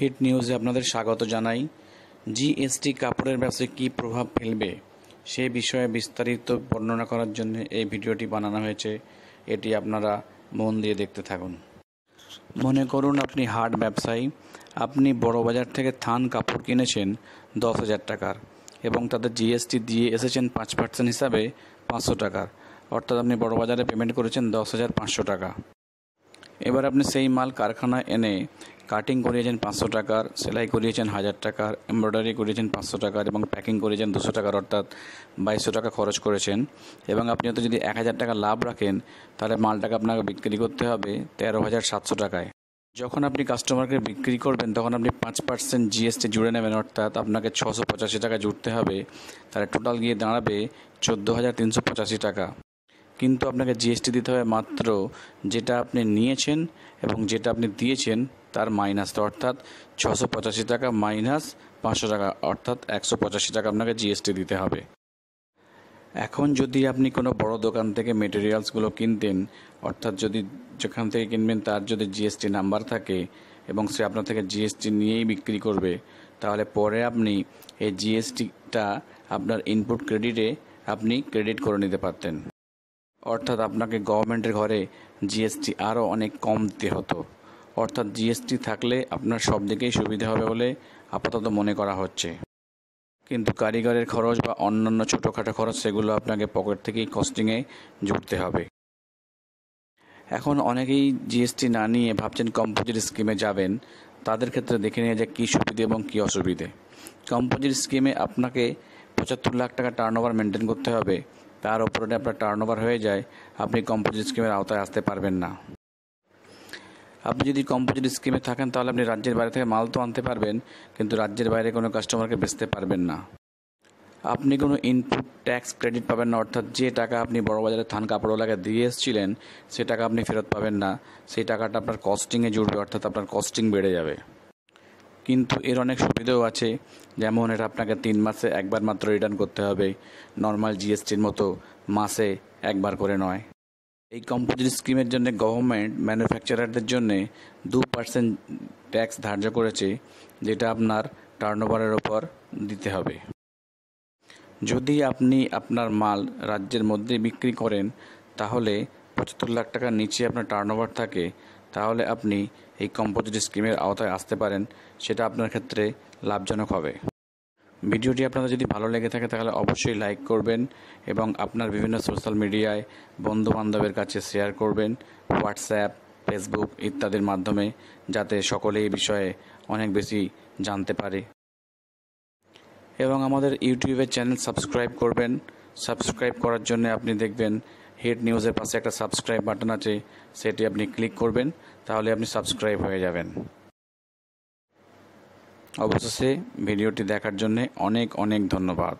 Hit নিউজে আপনাদের স্বাগত জানাই। জিএসটি কাপড়ের ব্যবসায় কী প্রভাব ফেলবে সে বিষয়ে বিস্তারিত বর্ণনা করার জন্য এই ভিডিওটি বানানো হয়েছে। এটি আপনারা মন দিয়ে দেখতে থাকুন। মনে করুন আপনি হাট ব্যবসায়ী, আপনি বড় বাজার থেকে থান কাপড় কিনেছেন দশ হাজার টাকার এবং তাদের জিএসটি দিয়ে এসেছেন পাঁচ পার্সেন্ট হিসাবে পাঁচশো টাকার। অর্থাৎ আপনি বড় বাজারে পেমেন্ট করেছেন দশ হাজার পাঁচশো টাকা। এবার আপনি সেই মাল কারখানায় এনে কাটিং করিয়েছেন পাঁচশো টাকার, সেলাই করিয়েছেন হাজার টাকার, এমব্রয়ডারি করিয়েছেন পাঁচশো টাকার এবং প্যাকিং করিয়েছেন দুশো টাকার, অর্থাৎ বাইশশো টাকা খরচ করেছেন। এবং আপনি হয়তো যদি এক হাজার টাকা লাভ রাখেন, তাহলে মালটাকে আপনাকে বিক্রি করতে হবে তেরো হাজার সাতশো টাকায়। যখন আপনি কাস্টমারকে বিক্রি করবেন, তখন আপনি পাঁচ পার্সেন্ট জিএসটি জুড়ে নেবেন, অর্থাৎ আপনাকে ছশো পঁচাশি টাকা জুড়তে হবে। তাহলে টোটাল গিয়ে দাঁড়াবে চোদ্দ হাজার তিনশো পঁচাশি টাকা। কিন্তু আপনাকে জিএসটি দিতে হবে মাত্র যেটা আপনি নিয়েছেন এবং যেটা আপনি দিয়েছেন তার মাইনাস অর্থাৎ ছশো পঁচাশি টাকা মাইনাস পাঁচশো টাকা, অর্থাৎ একশো পঁচাশি টাকা আপনাকে জিএসটি দিতে হবে। এখন যদি আপনি কোনো বড় দোকান থেকে মেটেরিয়ালসগুলো কিনতেন, অর্থাৎ যদি যেখান থেকে কিনবেন তার যদি জিএসটি নাম্বার থাকে এবং সে আপনার থেকে জিএসটি নিয়েই বিক্রি করবে, তাহলে পরে আপনি এই জিএসটিটা আপনার ইনপুট ক্রেডিটে আপনি ক্রেডিট করে নিতে পারতেন। অর্থাৎ আপনাকে গভর্নমেন্টের ঘরে জিএসটি আরও অনেক কম দিতে হতো। অর্থাৎ জিএসটি থাকলে আপনার সব দিকেই সুবিধা হবে বলে আপাতত মনে করা হচ্ছে। কিন্তু কারিগরের খরচ বা অন্যান্য ছোটোখাটো খরচ সেগুলো আপনাকে পকেট থেকেই কস্টিংয়ে জুড়তে হবে। এখন অনেকেই জিএসটি না নিয়ে ভাবছেন কম্পোজিট স্কিমে যাবেন। তাদের ক্ষেত্রে দেখে নিয়ে যে কী সুবিধে এবং কী অসুবিধে। কম্পোজিট স্কিমে আপনাকে পঁচাত্তর লাখ টাকা টার্ন ওভার মেনটেন করতে হবে। তার উপরে আপনার টার্ন হয়ে যায়, আপনি কম্পোজিট স্কিমের আওতায় আসতে পারবেন না। আপনি যদি কম্পোজিট স্কিমে থাকেন, তাহলে আপনি রাজ্যের বাইরে থেকে মাল তো আনতে পারবেন, কিন্তু রাজ্যের বাইরে কোনো কাস্টমারকে বেচতে পারবেন না। আপনি কোনো ইনপুট ট্যাক্স ক্রেডিট পাবেন না, অর্থাৎ যে টাকা আপনি বড়বাজারে থান কাপড়ওয়ালাকে দিয়ে এসেছিলেন, সে টাকা আপনি ফেরত পাবেন না। সেই টাকাটা আপনার কস্টিংয়ে জুড়বে অর্থাৎ আপনার কস্টিং বেড়ে যাবে। কিন্তু এর অনেক সুবিধাও আছে। যেমন এটা আপনাকে তিন মাসে একবার মাত্র রিটার্ন করতে হবে। নর্মাল জিএসটির মতো মাসে একবার করে নয়। এই কম্পোজিট স্কিমের জন্য গভর্নমেন্ট ম্যানুফ্যাকচারারদের জন্য দু পার্সেন্ট ট্যাক্স ধার্য করেছে, যেটা আপনার টার্নওভারের ওপর দিতে হবে। যদি আপনি আপনার মাল রাজ্যের মধ্যে বিক্রি করেন, তাহলে পঁচাত্তর লাখ টাকার নিচে আপনার টার্নওভার থাকে। তাহলে আপনি এই কম্পোজিট স্কিমের আওতায় আসতে পারেন, সেটা আপনার ক্ষেত্রে লাভজনক হবে। ভিডিওটি আপনাদের যদি ভালো লেগে থাকে, তাহলে অবশ্যই লাইক করবেন এবং আপনার বিভিন্ন সোশ্যাল মিডিয়ায় বন্ধু বান্ধবের কাছে শেয়ার করবেন হোয়াটসঅ্যাপ ফেসবুক ইত্যাদির মাধ্যমে, যাতে সকলে এই বিষয়ে অনেক বেশি জানতে পারে। এবং আমাদের ইউটিউবের চ্যানেল সাবস্ক্রাইব করবেন। সাবস্ক্রাইব করার জন্য আপনি দেখবেন হেড নিউজের পাশে একটা সাবস্ক্রাইব বাটন আছে, সেটি আপনি ক্লিক করবেন, তাহলে আপনি সাবস্ক্রাইব হয়ে যাবেন। অবশেষে ভিডিওটি দেখার জন্যে অনেক অনেক ধন্যবাদ।